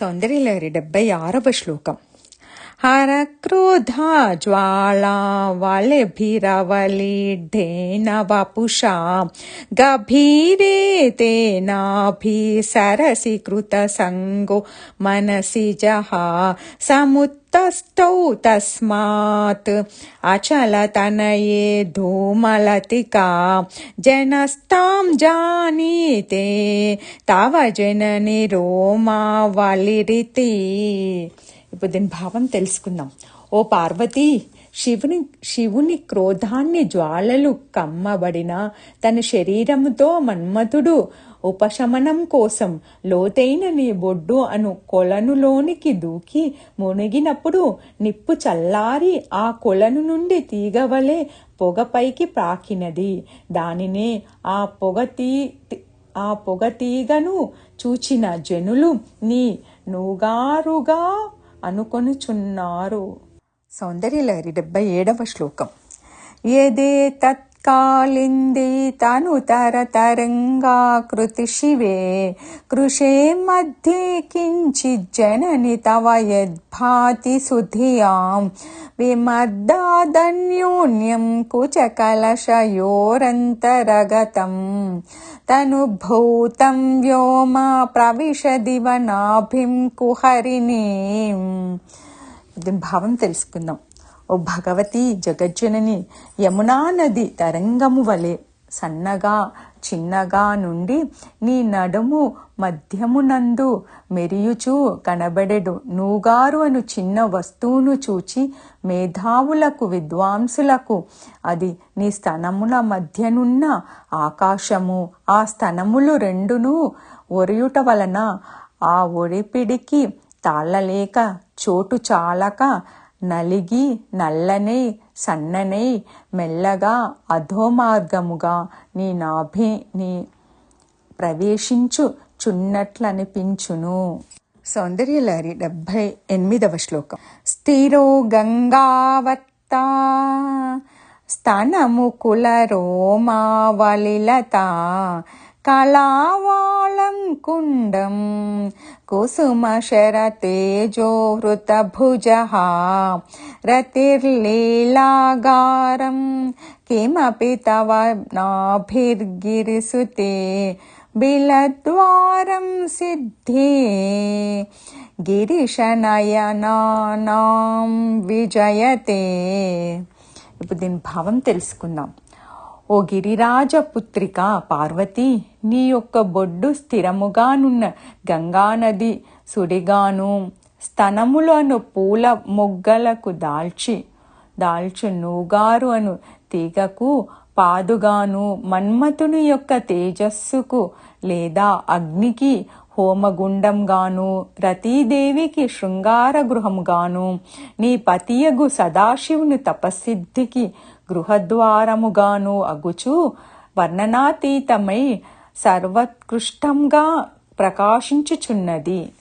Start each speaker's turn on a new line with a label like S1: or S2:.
S1: సౌందర్యలహరి డెబ్బై ఆరవ శ్లోకం. हरक्रोधा ज्वाला वलिभिरवलिढेन वपुषा गभीरे तेनाभि सरसि कृतसङ्गो मनसि जहा समुत्तस्थौ तस्मात् अचलतनये धूमलतिका। जनस्तां जानीते तव जननि रोमावलिरिति। ఇప్పుడు దీని భావం తెలుసుకుందాం. ఓ పార్వతి శివుని శివుని క్రోధాన్ని జ్వాలలు కమ్మబడిన తన శరీరముతో మన్మథుడు ఉపశమనం కోసం లోతైన నీ బొడ్డు అను కొలనులోనికి దూకి మునిగినప్పుడు నిప్పు చల్లారి ఆ కొలను నుండి తీగవలే పొగ పైకి ప్రాకినది. దానినే ఆ పొగ తీ ఆ పొగ తీగను చూచిన జనులు నీ నుగారుగా అనుకొనుచున్నారు. సౌందర్యలహరి డెబ్బై ఏడవ శ్లోకం. యదే తత్ తను తరతరంగాకృతి శివే. కృషే మధ్యే కించిజ్జనని తవ యద్భాతి సుధియాం. విమర్దాదన్యోన్యం కుచకలశయోరంతరగతం. తనుభూతం వ్యోమా ప్రవిశదివ నాభిం కుహరిణీం. దీని భావం తెలుసుకుందాం. ఓ భగవతి జగజ్జనని యమునా నది తరంగము వలె సన్నగా చిన్నగా నుండి నీ నడుము మధ్యమునందు మెరియుచూ కనబడెడు. నూగారు అను చిన్న వస్తువును చూచి మేధావులకు విద్వాంసులకు అది నీ స్తనముల మధ్యనున్న ఆకాశము. ఆ స్తనములు రెండును ఒరియుట వలన ఆ ఒడిపిడికి తాళలేక చోటు చాలక నలిగి నల్లనై సన్ననై మెల్లగా అధోమార్గముగా నీ నాభి నీ ప్రవేశించు చున్నట్లనిపించును. సౌందర్యలహరి డెబ్భై ఎనిమిదవ శ్లోకం. స్థిరో గంగావత్త స్తనము కుల రోమావలిలత కళావాళం కుండం కుసుమశరతేజోవృతభుజः రతిర్లీలాగారం కిమపి తవ నాభిర్గిరిసుతే బిలద్వారం సిద్ధే గిరిశనయనానాం విజయతే ఇప్పుడు దీని భావం తెలుసుకుందాం ఓ గిరిరాజపుత్రిక పార్వతి నీ యొక్క బొడ్డు స్థిరముగానున్న గంగానది సుడిగాను స్తనములను పూల మొగ్గలకు దాల్చి దాల్చు నూగారు అను తీగకు పాదుగాను మన్మథుని యొక్క తేజస్సుకు లేదా అగ్నికి హోమగుండంగాను రతీదేవికి శృంగార గృహముగాను నీ పతియగు సదాశివుని తపసిద్ధికి గృహద్వారముగాను అగుచు వర్ణనాతీతమై సర్వోత్కృష్టంగా ప్రకాశించుచున్నది.